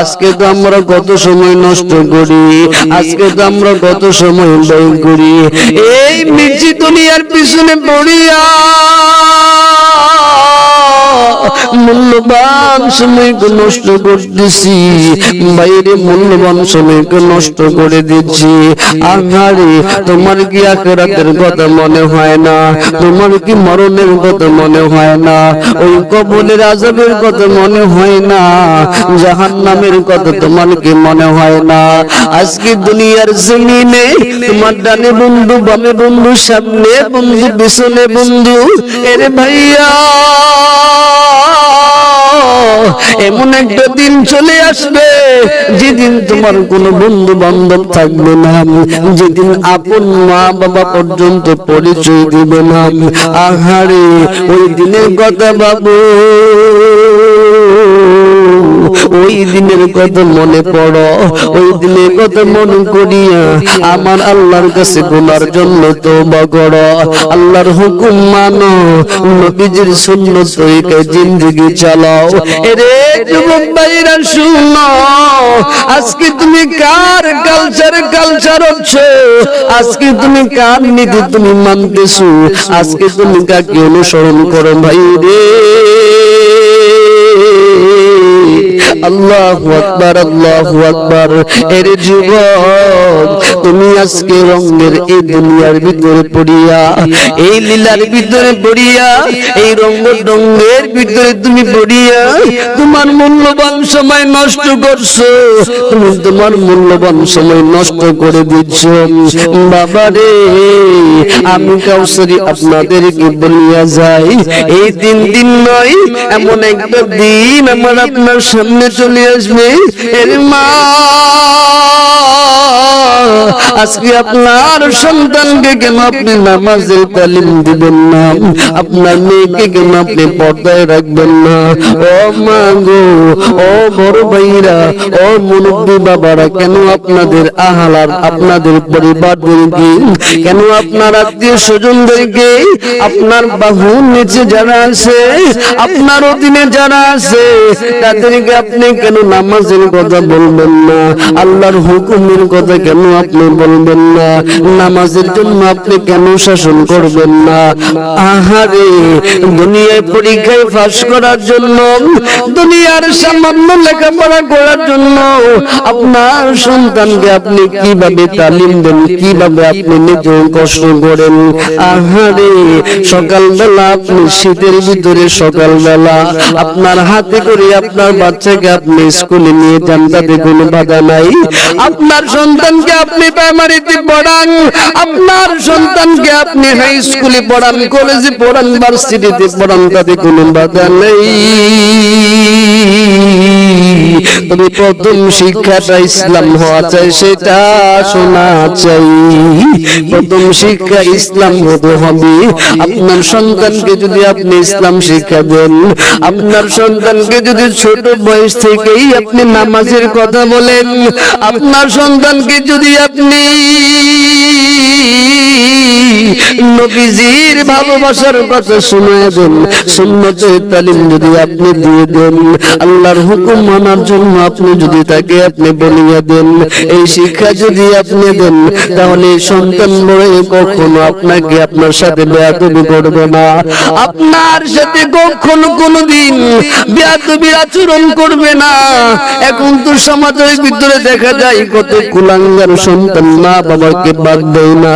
আজকে তো আমরা কত সময় নষ্ট করি, আজকে তো আমরা কত সময় ব্যয় করি। এই মির্জি দুনিয়ার পিছনে পড়িয়া মূল্যবান সময়কে নষ্ট করতেছি। বাইরে মূল্যবান সময়কে নষ্ট করে দিচ্ছি। আহারে, তোমার কি আখেরাতের কথা মনে হয় না? তোমার কি মরণের কথা মনে হয় না? ওই কবলের আজাবের কথা মনে হয় না? জাহান নামের কথা তোমার কি মনে হয় না? আজকে দুনিয়ার জমিনে তোমার ডানে বন্ধু, বামে বন্ধু, সামনে বন্ধু, পিছনে বন্ধু। এরে ভাইয়া! এমন একটা দিন চলে আসবে, যেদিন তোমার কোনো বন্ধু বান্ধব থাকবে না, যেদিন আপন মা বাবা পর্যন্ত পরিচয় দিবে না। আহারে, ওই দিনের কথা বাবু দিনের কথা মনে পড়ো? ওই দিনের কথা মনে করিয়া আমার আল্লাহর কাছে গুনার জন্য তওবা করো। আল্লাহর হুকুম মানো, নবীজির সুন্নত তরিকায় জিন্দেগি চালাও। এরে যুবক ভাইরা, শুনো, আজকে তুমি কার কালচার কালচার হচ্ছে? আজকে তুমি কার নীতি তুমি মানতেছো? আজকে তুমি কাকে অনুসরণ করো ভাই রে আল্লাহু আকবার আল্লাহু আকবার। এর যুবক, তুমি আজকে রঙের এই দুনিয়ার ভিতরে পড়িয়া, এই লীলার ভিতরে পড়িয়া, এই ডঙ্গের ভিতরে তুমি পড়িয়া, তোমার মূল্যবান সময় নষ্ট করছ, তুমি তোমার মূল্যবান সময় নষ্ট করে দিচ্ছ। বাবা রে, আমি কাউসারি আপনাদেরকে বলিয়া যাই, এই দিন দিন নয়, এমন একটা দিন আমার আপনার সামনে চলে আসবে এর মা। আজকে আপনার সন্তানকে কেন আপনি নামাজের তালিম দিবেন না? আপনার মেয়েকে কেন আপনি পর্দায় রাখবেন না? ও মা গো, ও বড় ভাইরা, ও মুরব্বী বাবারা, কেন আপনাদের আহালার আপনাদের পরিবারদেরকে, কেন আপনার আত্মীয় স্বজনদেরকে, আপনার বাহু নিচে যারা আছে, আপনার অধীনে যারা আছে, তাদেরকে আপনি কেন নামাজের কথা বলবেন না? আল্লাহর হুকুমের কথা কেন আপনি বলবেন না। নামাজের জন্য আপনি কেন শাসন করবেন না? আহারে, দুনিয়ায় পরীক্ষায় ফাঁস করার জন্য, দুনিয়ার সামান্য লেখাপড়া করার জন্য আপনার সন্তানকে আপনি কীভাবে তালিম দেন, কীভাবে আপনি নিজে কষ্ট করেন? আহারে, সকালবেলা আপনি শীতের ভিতরে, সকালবেলা আপনার হাতে করে আপনার বাচ্চাকে আপনি স্কুলে নিয়ে যান, তাতে কোনো বাধা নাই। আপনার সন্তানকে আপনি প্রাইমারিতে পড়ান। আপনার সন্তানকে আপনি হাই স্কুলে পড়ান কলেজে পড়ান ভার্সিটিতে পড়ান, তাতে কোনো বাধা নেই। প্রথম শিক্ষাটা ইসলাম হওয়া চাই সেটা শোনা চাই। প্রথম শিক্ষা ইসলাম হতে হবে। আপনার সন্তানকে যদি আপনি ইসলাম শিক্ষা দেন, আপনার সন্তানকে যদি ছোট বয়স থেকেই আপনি নামাজের কথা বলেন, আপনার সন্তানকে যদি আপনি নবীজির ভালোবাসার কথা শোনায় দেন। সুন্নতের তালিম যদি আপনি দিয়ে দেন, আল্লাহর হুকুম মানার জন্য আপনি যদি তাকে আপনি বলিয়া দেন, এই শিক্ষা যদি আপনি দেন, তাহলে সন্তান বড় কখনো আপনাকে আপনার সাথে বেয়াদবি করবে না। আপনার সাথে কখনো কোনোদিন বেয়াদবির আচরণ করবে না। এখন তো সমাজের ভিতরে দেখা যায় কত কুলাঙ্গার সন্তান মা বাবাকে বাদ দেয় না।